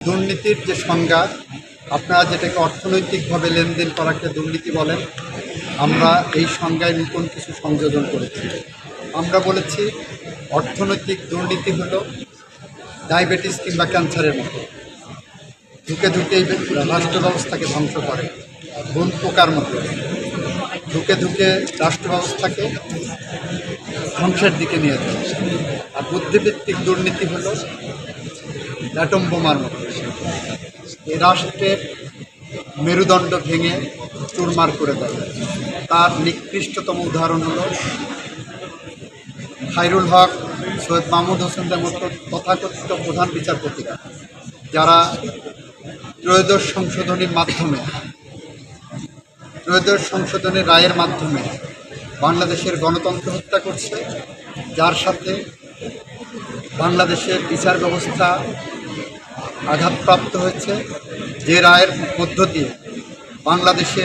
দুর্নীতির যে সংজ্ঞা আপনারা যেটাকে অর্থনৈতিকভাবে লেনদেন করাকে দুর্নীতি বলেন, আমরা এই সংজ্ঞায় নতুন কিছু সংযোজন করেছি। আমরা বলেছি, অর্থনৈতিক দুর্নীতি হলো ডায়াবেটিস কিংবা ক্যান্সারের মতো। ঢুকে ঢুকে এই রাষ্ট্র ব্যবস্থাকে ধ্বংস করে বন পোকার মতো। ঢুকে ঢুকে রাষ্ট্র ব্যবস্থাকে ধ্বংসের দিকে নিয়ে যায়। আর বুদ্ধিভিত্তিক দুর্নীতি হলো অ্যাটম বোমার মতো। এই রাষ্ট্রের মেরুদণ্ড ভেঙে চুরমার করে দেয়। তার নিকৃষ্টতম উদাহরণ হলো খাইরুল হক, সৈয়দ মাহমুদ হোসেনদের মতো তথাকথিত প্রধান বিচারপতিরা, যারা ত্রয়োদশ সংশোধনীর মাধ্যমে, ত্রয়োদশ সংশোধনের রায়ের মাধ্যমে বাংলাদেশের গণতন্ত্র হত্যা করছে, যার সাথে বাংলাদেশের বিচার ব্যবস্থা আঘাতপ্রাপ্ত হয়েছে। যে রায়ের মধ্য দিয়ে বাংলাদেশে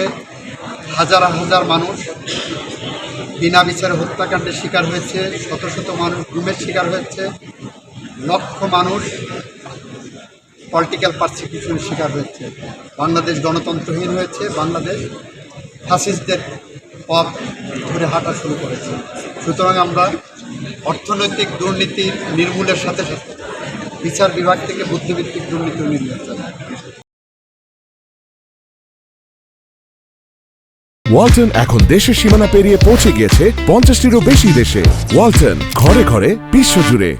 হাজার হাজার মানুষ বিনা বিচারে হত্যাকাণ্ডের শিকার হয়েছে, শত শত মানুষ গুমের শিকার হয়েছে, লক্ষ মানুষ পলিটিক্যাল পারসিকিউশনের শিকার হয়েছে। বাংলাদেশ গণতন্ত্রহীন হয়েছে, বাংলাদেশ ফাসিস্টদের পথ ধরে হাঁটা শুরু করেছে। সুতরাং আমরা অর্থনৈতিক দুর্নীতির নির্মূলের সাথে সাথে বিচার বিভাগ থেকে বুদ্ধিভিত্তিক দুর্নীতি চাই ওয়ালটন এখন দেশের সীমানা পেরিয়ে পৌঁছে গিয়েছে পঞ্চাশটিরও বেশি দেশে। ওয়ালটন ঘরে ঘরে বিশ্বজুড়ে।